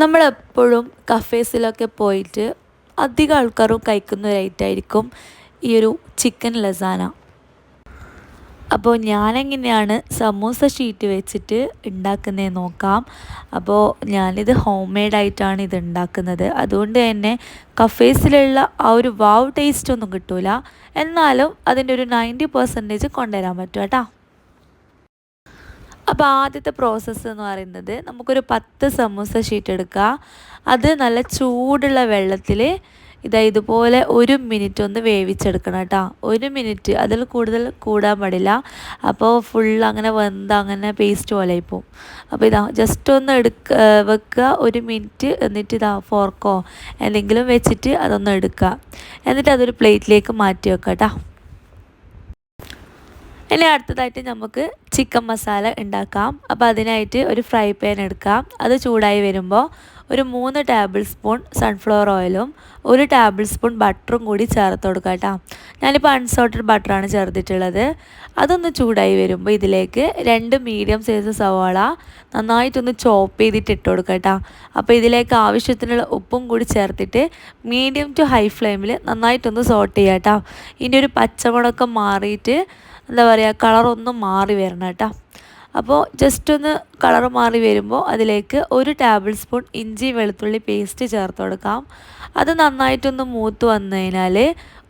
നമ്മളെപ്പോഴും കഫേസിലൊക്കെ പോയിട്ട് അധികം ആൾക്കാരും കഴിക്കുന്ന ഒരു ഐറ്റായിരിക്കും ഈ ഒരു ചിക്കൻ ലസാന അപ്പോൾ ഞാനെങ്ങനെയാണ് സമൂസ ഷീറ്റ് വെച്ചിട്ട് ഉണ്ടാക്കുന്നതെന്ന് നോക്കാം. അപ്പോൾ ഞാനിത് ഹോം മെയ്ഡായിട്ടാണ് ഇത് ഉണ്ടാക്കുന്നത് അതുകൊണ്ട് തന്നെ കഫേസിലുള്ള ആ ഒരു വാവ് ടേസ്റ്റ് ഒന്നും കിട്ടൂല. എന്നാലും അതിന്റെ ഒരു നയന്റി പെർസെന്റേജ് കൊണ്ടുവരാൻ പറ്റും കേട്ടോ. അപ്പോൾ ആദ്യത്തെ പ്രോസസ്സ് എന്ന് പറയുന്നത് നമുക്കൊരു പത്ത് സമൂസ ഷീറ്റ് എടുക്കുക അത് നല്ല ചൂടുള്ള വെള്ളത്തിൽ ഇതാ ഇതുപോലെ ഒരു മിനിറ്റ് ഒന്ന് വേവിച്ചെടുക്കണം കേട്ടോ. ഒരു മിനിറ്റ് അതിൽ കൂടുതൽ കൂടാൻ പാടില്ല. അപ്പോൾ ഫുൾ അങ്ങനെ വെന്ത് അങ്ങനെ പേസ്റ്റ് പോലെ ആയിപ്പോവും അപ്പോൾ ഇതാ ജസ്റ്റ് ഒന്ന് എടുക്ക വെക്കുക. ഒരു മിനിറ്റ് എന്നിട്ട് ഇതാ ഫോർക്കോ എന്തെങ്കിലും വെച്ചിട്ട് അതൊന്ന് എടുക്കുക. എന്നിട്ട് അതൊരു പ്ലേറ്റിലേക്ക് മാറ്റി വെക്കാം കേട്ടോ. ഇനി അടുത്തതായിട്ട് നമുക്ക് ചിക്കൻ മസാല ഉണ്ടാക്കാം. അപ്പോൾ അതിനായിട്ട് ഒരു ഫ്രൈ പാൻ എടുക്കാം. അത് ചൂടായി വരുമ്പോൾ ഒരു മൂന്ന് ടേബിൾ സ്പൂൺ സൺഫ്ലവർ ഓയിലും ഒരു ടേബിൾ സ്പൂൺ ബട്ടറും കൂടി ചേർത്ത് കൊടുക്കുക കേട്ടോ. ഞാനിപ്പോൾ അൺസോൾട്ടഡ് ബട്ടറാണ് ചേർത്തിട്ടുള്ളത്. അതൊന്ന് ചൂടായി വരുമ്പോൾ ഇതിലേക്ക് രണ്ട് മീഡിയം സൈസ് സവാള നന്നായിട്ടൊന്ന് ചോപ്പ് ചെയ്തിട്ട് ഇട്ട് കൊടുക്കുക കേട്ടോ. അപ്പോൾ ഇതിലേക്ക് ആവശ്യത്തിനുള്ള ഉപ്പും കൂടി ചേർത്തിട്ട് മീഡിയം ടു ഹൈ ഫ്ലെയിമിൽ നന്നായിട്ടൊന്ന് സോട്ട് ചെയ്യാം കേട്ടോ. ഇതിന്റെ ഒരു പച്ചമുളക്കം മാറിയിട്ട് എന്താ പറയുക കളറൊന്നും മാറി വരണം കേട്ടോ. അപ്പോൾ ജസ്റ്റ് ഒന്ന് കളർ മാറി വരുമ്പോൾ അതിലേക്ക് ഒരു ടേബിൾ സ്പൂൺ ഇഞ്ചി വെളുത്തുള്ളി പേസ്റ്റ് ചേർത്ത് കൊടുക്കാം. അത് നന്നായിട്ടൊന്ന് മൂത്ത് വന്നു കഴിഞ്ഞാൽ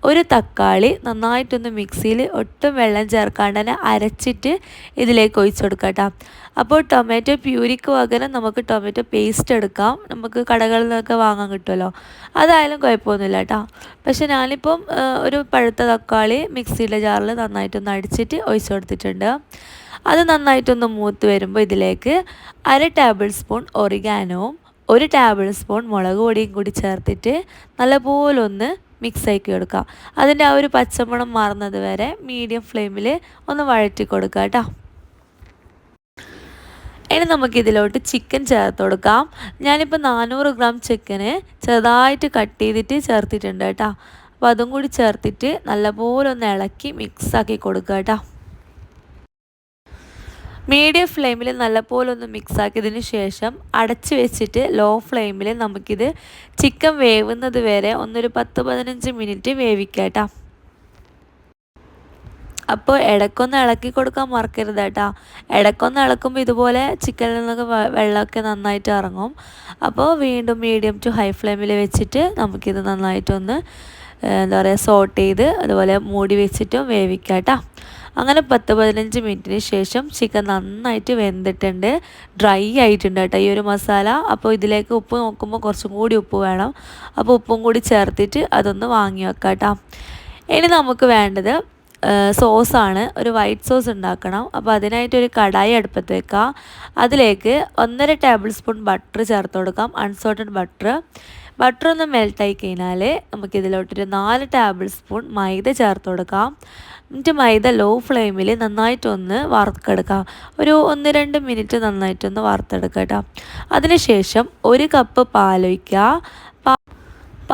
ഒരു തക്കാളി നന്നായിട്ടൊന്ന് മിക്സിയിൽ ഒട്ടും വെള്ളം ചേർക്കാണ്ട് തന്നെ അരച്ചിട്ട് ഇതിലേക്ക് ഒഴിച്ചു കൊടുക്കാം കേട്ടോ. അപ്പോൾ ടൊമാറ്റോ പ്യൂരിക്ക് പകരം നമുക്ക് ടൊമാറ്റോ പേസ്റ്റ് എടുക്കാം. നമുക്ക് കടകളിൽ നിന്നൊക്കെ വാങ്ങാൻ കിട്ടുമല്ലോ. അതായാലും കുഴപ്പമൊന്നുമില്ല കേട്ടോ. പക്ഷെ ഞാനിപ്പം ഒരു പഴുത്ത തക്കാളി മിക്സിയുടെ ജാറിൽ നന്നായിട്ടൊന്ന് അടിച്ചിട്ട് ഒഴിച്ചു കൊടുത്തിട്ടുണ്ട്. അത് നന്നായിട്ടൊന്ന് മൂത്ത് വരുമ്പോൾ ഇതിലേക്ക് അര ടേബിൾ സ്പൂൺ ഒറിഗാനോവും ഒരു ടേബിൾ സ്പൂൺ മുളക് പൊടിയും കൂടി ചേർത്തിട്ട് നല്ലപോലെ ഒന്ന് മിക്സ് ആക്കി കൊടുക്കുക. അതിന്റെ ആ ഒരു പച്ചമണം മാറുന്നത് വരെ മീഡിയം ഫ്ലെയിമിൽ ഒന്ന് വഴറ്റി കൊടുക്കുക കേട്ടോ. ഇനി നമുക്കിതിലോട്ട് ചിക്കൻ ചേർത്ത് കൊടുക്കാം. ഞാനിപ്പോൾ നാനൂറ് ഗ്രാം ചിക്കന് ചെറുതായിട്ട് കട്ട് ചെയ്തിട്ട് ചേർത്തിട്ടുണ്ട് കേട്ടോ. അപ്പോൾ അതും കൂടി ചേർത്തിട്ട് നല്ലപോലെ ഒന്ന് ഇളക്കി മിക്സാക്കി കൊടുക്കുക കേട്ടോ. മീഡിയം ഫ്ലെയിമിൽ നല്ലപോലെ ഒന്ന് മിക്സാക്കിയതിന് ശേഷം അടച്ച് വെച്ചിട്ട് ലോ ഫ്ലെയിമിൽ നമുക്കിത് ചിക്കൻ വേവുന്നത് വരെ ഒന്നൊരു പത്ത് പതിനഞ്ച് മിനിറ്റ് വേവിക്കാം കേട്ടോ അപ്പോൾ ഇടയ്ക്കൊന്ന് ഇളക്കി കൊടുക്കാൻ മറക്കരുത് കേട്ടോ ഇടയ്ക്കൊന്ന് ഇളക്കുമ്പോൾ ഇതുപോലെ ചിക്കനിൽ നിന്നൊക്കെ വെള്ളമൊക്കെ നന്നായിട്ട് ഇറങ്ങും. അപ്പോൾ വീണ്ടും മീഡിയം ടു ഹൈ ഫ്ലെയിമിൽ വെച്ചിട്ട് നമുക്കിത് നന്നായിട്ടൊന്ന് എന്താ പറയുക സോട്ട് ചെയ്ത് അതുപോലെ മൂടി വെച്ചിട്ടും വേവിക്കാം കേട്ടോ അങ്ങനെ പത്ത് പതിനഞ്ച് മിനിറ്റിന് ശേഷം ചിക്കൻ നന്നായിട്ട് വെന്തിട്ടുണ്ട്. ഡ്രൈ ആയിട്ടുണ്ട് കേട്ടോ ഈ ഒരു മസാല. അപ്പോൾ ഇതിലേക്ക് ഉപ്പ് നോക്കുമ്പോൾ കുറച്ചും കൂടി ഉപ്പ് വേണം. അപ്പോൾ ഉപ്പും കൂടി ചേർത്തിട്ട് അതൊന്ന് വാങ്ങി വെക്കാം കേട്ടോ. ഇനി നമുക്ക് വേണ്ടത് സോസാണ്. ഒരു വൈറ്റ് സോസ് ഉണ്ടാക്കണം. അപ്പോൾ അതിനായിട്ട് ഒരു കടായി അടുപ്പത്ത് വെക്കുക അതിലേക്ക് ഒന്നര ടേബിൾ സ്പൂൺ ബട്ടർ ചേർത്ത് കൊടുക്കാം. അൺസോൾട്ടഡ് ബട്ടർ ബട്ടർ ഒന്ന് മെൽട്ടായി കഴിഞ്ഞാൽ നമുക്കിതിലോട്ടൊരു നാല് ടേബിൾ സ്പൂൺ മൈദ ചേർത്ത് കൊടുക്കാം. എന്നിട്ട് മൈദ ലോ ഫ്ലെയിമിൽ നന്നായിട്ടൊന്ന് വറുത്തെടുക്കാം. ഒരു ഒന്ന് രണ്ട് മിനിറ്റ് നന്നായിട്ടൊന്ന് വറുത്തെടുക്കാം കേട്ടോ. അതിനുശേഷം ഒരു കപ്പ് പാലൊഴിക്കുക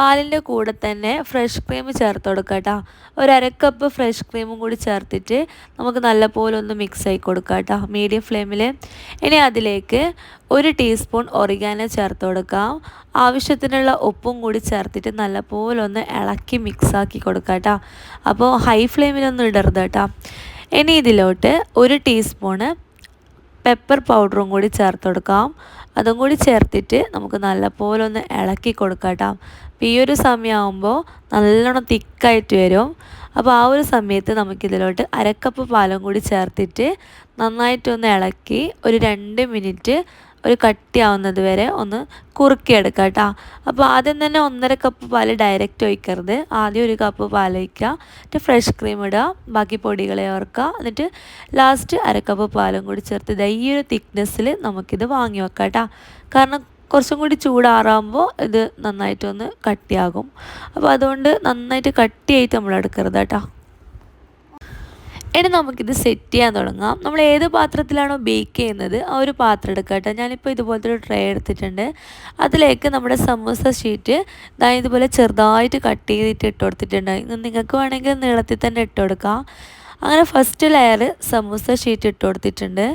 പാലിന്റെ കൂടെ തന്നെ ഫ്രഷ് ക്രീം ചേർത്ത് കൊടുക്കുക കേട്ടോ ഒരു അരക്കപ്പ് ഫ്രഷ് ക്രീമും കൂടി ചേർത്തിട്ട് നമുക്ക് നല്ലപോലെ ഒന്ന് മിക്സ് ആയി കൊടുക്കുക കേട്ടോ മീഡിയം ഫ്ലെയിമിൽ ഇനി അതിലേക്ക് ഒരു ടീസ്പൂൺ ഒറിഗാനോ ചേർത്ത് കൊടുക്കാം ആവശ്യത്തിനുള്ള ഉപ്പും കൂടി ചേർത്തിട്ട് നല്ലപോലെ ഒന്ന് ഇളക്കി മിക്സാക്കി കൊടുക്കുക കേട്ടോ അപ്പോൾ ഹൈ ഫ്ലെയിമിലൊന്നും ഇടരുത് കേട്ടോ ഇനി ഇതിലോട്ട് ഒരു ടീസ്പൂണ് പെപ്പർ പൗഡറും കൂടി ചേർത്ത് കൊടുക്കാം. അതും കൂടി ചേർത്തിട്ട് നമുക്ക് നല്ലപോലെ ഒന്ന് ഇളക്കി കൊടുക്കാം അപ്പോൾ ഈ ഒരു സമയമാകുമ്പോൾ നല്ലോണം തിക്കായിട്ട് വരും. അപ്പോൾ ആ ഒരു സമയത്ത് നമുക്കിതിലോട്ട് അരക്കപ്പ് പാലും കൂടി ചേർത്തിട്ട് നന്നായിട്ടൊന്ന് ഇളക്കി ഒരു രണ്ട് മിനിറ്റ് ഒരു കട്ടിയാവുന്നത് വരെ ഒന്ന് കുറുക്കിയെടുക്കുക കേട്ടോ. അപ്പോൾ ആദ്യം തന്നെ ഒന്നര കപ്പ് പാൽ ഡയറക്റ്റ് ഒഴിക്കരുത്. ആദ്യം ഒരു കപ്പ് പാൽ ഒഴിക്കുക. എന്നിട്ട് ഫ്രഷ് ക്രീം ഇടുക. ബാക്കി പൊടികളെ ഓർക്കുക. എന്നിട്ട് ലാസ്റ്റ് അരക്കപ്പ് പാലും കൂടി ചേർത്ത് ഇതാ ഈ ഒരു തിക്നെസ്സിൽ നമുക്കിത് വാങ്ങി വെക്കാം കേട്ടോ. കാരണം കുറച്ചും കൂടി ചൂടാറാകുമ്പോൾ ഇത് നന്നായിട്ടൊന്ന് കട്ടിയാകും. അപ്പോൾ അതുകൊണ്ട് നന്നായിട്ട് കട്ടിയായിട്ട് നമ്മൾ എടുക്കരുത് കേട്ടോ. ഇനി നമുക്കിത് സെറ്റ് ചെയ്യാൻ തുടങ്ങാം. നമ്മൾ ഏത് പാത്രത്തിലാണോ ബേക്ക് ചെയ്യുന്നത് ആ ഒരു പാത്രം എടുക്കുക കേട്ടോ. ഞാനിപ്പോൾ ഇതുപോലത്തെ ഒരു ട്രേ എടുത്തിട്ടുണ്ട്. അതിലേക്ക് നമ്മുടെ സമൂസ ഷീറ്റ് ഞാൻ ഇതുപോലെ ചെറുതായിട്ട് കട്ട് ചെയ്തിട്ട് ഇട്ട് കൊടുത്തിട്ടുണ്ട്. നിങ്ങൾക്ക് വേണമെങ്കിൽ നീളത്തിൽ തന്നെ ഇട്ട് കൊടുക്കാം. അങ്ങനെ ഫസ്റ്റ് ലെയർ സമൂസ ഷീറ്റ് ഇട്ട് കൊടുത്തിട്ടുണ്ട്.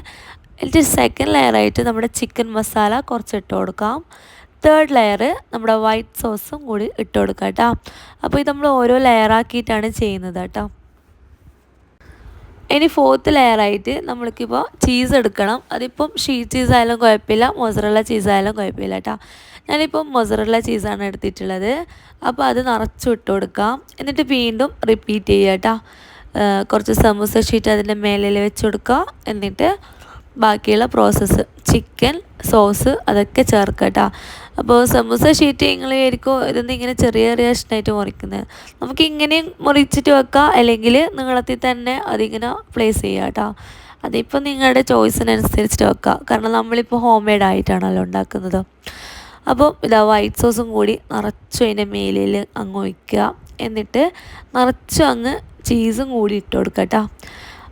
എന്നിട്ട് സെക്കൻഡ് ലെയറായിട്ട് നമ്മുടെ ചിക്കൻ മസാല കുറച്ച് ഇട്ട് കൊടുക്കാം. തേർഡ് ലെയർ നമ്മുടെ വൈറ്റ് സോസും കൂടി ഇട്ട് കൊടുക്കാം കേട്ടോ. അപ്പോൾ ഇത് നമ്മൾ ഓരോ ലെയറാക്കിയിട്ടാണ് ചെയ്യുന്നത് കേട്ടോ. ഇനി ഫോർത്ത് ലെയറായിട്ട് നമ്മൾക്കിപ്പോൾ ചീസ് എടുക്കണം. അതിപ്പം ഷീറ്റ് ചീസ് ആയാലും കുഴപ്പമില്ല മൊസറല്ല ചീസ് ആയാലും കുഴപ്പമില്ല കേട്ടോ. ഞാനിപ്പം മൊസറല്ല ചീസാണ് എടുത്തിട്ടുള്ളത്. അപ്പോൾ അത് നിറച്ചു ഇട്ട് കൊടുക്കാം. എന്നിട്ട് വീണ്ടും റിപ്പീറ്റ് ചെയ്യുക കേട്ടോ. കുറച്ച് സമൂസ ഷീറ്റ് അതിന്റെ മേലിൽ വെച്ച് കൊടുക്കുക. എന്നിട്ട് ബാക്കിയുള്ള പ്രോസസ്സ് ചിക്കൻ സോസ് അതൊക്കെ ചേർക്കുക കേട്ടോ അപ്പോൾ സമൂസ ഷീറ്റ് നിങ്ങൾ ആയിരിക്കും ഇതൊന്നും ഇങ്ങനെ ചെറിയ ചെറിയ കഷ്ണമായിട്ട് മുറിക്കുന്നത് നമുക്ക് ഇങ്ങനെയും മുറിച്ചിട്ട് വെക്കാം അല്ലെങ്കിൽ നീളത്തിൽ തന്നെ അതിങ്ങനെ പ്ലേസ് ചെയ്യുക കേട്ടോ അതിപ്പോൾ നിങ്ങളുടെ ചോയ്സിനനുസരിച്ചിട്ട് വെക്കുക കാരണം നമ്മളിപ്പോൾ ഹോം മെയ്ഡ് ആയിട്ടാണല്ലോ ഉണ്ടാക്കുന്നത്. അപ്പോൾ ഇതാ വൈറ്റ് സോസും കൂടി നിറച്ചു അതിന്റെ മേലിൽ അങ്ങ് ഒഴിക്കുക. എന്നിട്ട് നിറച്ചു അങ്ങ് ചീസും കൂടി ഇട്ട് കൊടുക്കുക കേട്ടോ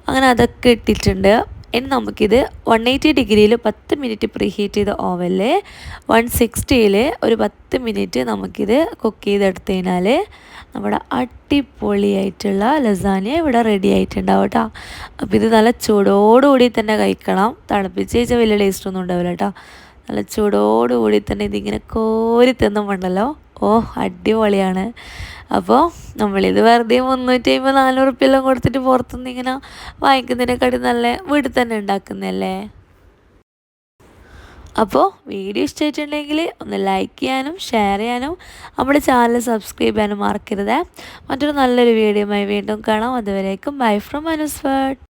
അങ്ങനെ അതൊക്കെ ഇട്ടിട്ടുണ്ട്. ഇനി നമുക്കിത് വൺ എയ്റ്റി ഡിഗ്രിയിൽ പത്ത് മിനിറ്റ് പ്രീഹീറ്റ് ചെയ്ത ഓവനിൽ വൺ സിക്സ്റ്റിയിൽ ഒരു പത്ത് മിനിറ്റ് നമുക്കിത് കുക്ക് ചെയ്തെടുത്ത് കഴിഞ്ഞാൽ നമ്മുടെ അടിപൊളിയായിട്ടുള്ള ലസാനിയ ഇവിടെ റെഡി ആയിട്ടുണ്ടാവും കേട്ടോ അപ്പോൾ ഇത് നല്ല ചൂടോടുകൂടി തന്നെ കഴിക്കണം. തണുപ്പിച്ച് കഴിച്ചാൽ വലിയ ടേസ്റ്റ് ഒന്നും ഉണ്ടാവില്ല കേട്ടോ നല്ല ചൂടോടുകൂടി തന്നെ ഇതിങ്ങനെ കോരി തിന്നുമുണ്ടല്ലോ ഓ അടിപൊളിയാണ്. അപ്പോൾ നമ്മളിത് വെറുതെ മുന്നൂറ്റി അമ്പത് നാനൂറ് ഉറുപ്പ്യെല്ലാം കൊടുത്തിട്ട് പുറത്തുനിന്ന് ഇങ്ങനെ വാങ്ങിക്കുന്നതിനെക്കാട്ടി നല്ല വീട്ടിൽ തന്നെ ഉണ്ടാക്കുന്നതല്ലേ? അപ്പോൾ വീഡിയോ ഇഷ്ടമായിട്ടുണ്ടെങ്കിൽ ഒന്ന് ലൈക്ക് ചെയ്യാനും ഷെയർ ചെയ്യാനും നമ്മുടെ ചാനൽ സബ്സ്ക്രൈബ് ചെയ്യാനും മറക്കരുത്. മറ്റൊരു നല്ലൊരു വീഡിയോയുമായി വീണ്ടും കാണാം. അതുവരേക്കും ബൈ ഫ്രം അനുസ്വേർഡ്